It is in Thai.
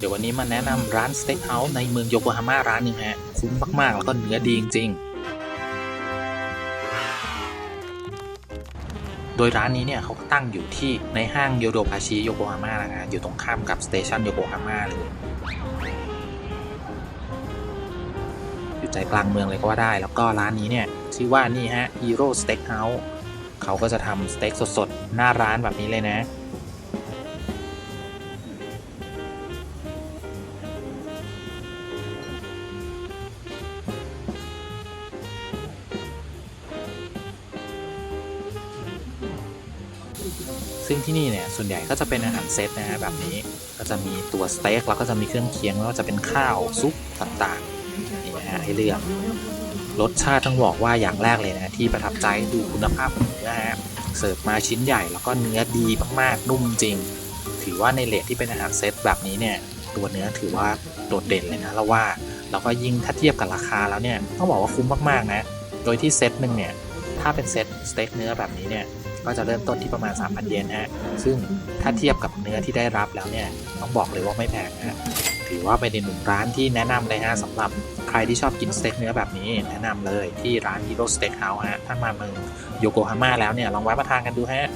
เดี๋ยววันนี้มาแนะนำร้านสเต็กเฮาส์ในเมืองโยโกฮาม่าร้านหนึ่งฮะ คุ้มมาก ๆ แล้วก็เนื้อดีจริง ๆ โดยร้านนี้เนี่ยเขาตั้งอยู่ที่ในห้างโยโดพาชิโยโกฮาม่านะฮะอยู่ตรงข้ามกับสเตชันโยโกฮาม่าเลย อยู่ใจกลางเมืองเลยก็ว่าได้ แล้วก็ร้านนี้เนี่ยชื่อว่านี่ฮะ Hero Steak House เขาก็จะทำสเต็กสด ๆ หน้าร้านแบบนี้เลยนะ ซึ่งที่นี่เนี่ยส่วนใหญ่ก็จะเป็นอาหารเซตนะฮะแบบนี้ก็จะมีตัวสเต็กแล้วก็จะมีเครื่องเคียงแล้วก็จะเป็นข้าวซุปต่างๆนี่นะฮะให้เลือกรสชาติต้องบอกว่าอย่างแรกเลยนะที่ประทับใจดูคุณภาพของเนื้อฮะเสิร์ฟมาชิ้นใหญ่แล้วก็เนื้อดีมากๆนุ่มจริง ถือว่าในเลทที่เป็นอาหารเซตแบบนี้เนี่ยตัวเนื้อถือว่าโดดเด่นเลยนะแล้วว่าแล้วก็ยิ่งถ้าเทียบกับราคาแล้วเนี่ยต้องบอกว่าคุ้มมากๆนะ โดยที่เซตหนึ่งเนี่ยถ้าเป็นเซตสเต็กเนื้อแบบนี้เนี่ย ก็จะเริ่มต้นที่ประมาณ 3,000 เยนฮะ ซึ่งถ้าเทียบกับเนื้อที่ได้รับแล้วเนี่ย ต้องบอกเลยว่าไม่แพงฮะ ถือว่าเป็นหนึ่งร้านที่แนะนำเลยฮะสำหรับใครที่ชอบกินสเต็กเนื้อแบบนี้ แนะนำเลยที่ร้าน Hero Steak House ฮะ ถ้ามาเมืองโยโกฮาม่าแล้วเนี่ย ลองแวะมาทานกันดูฮะ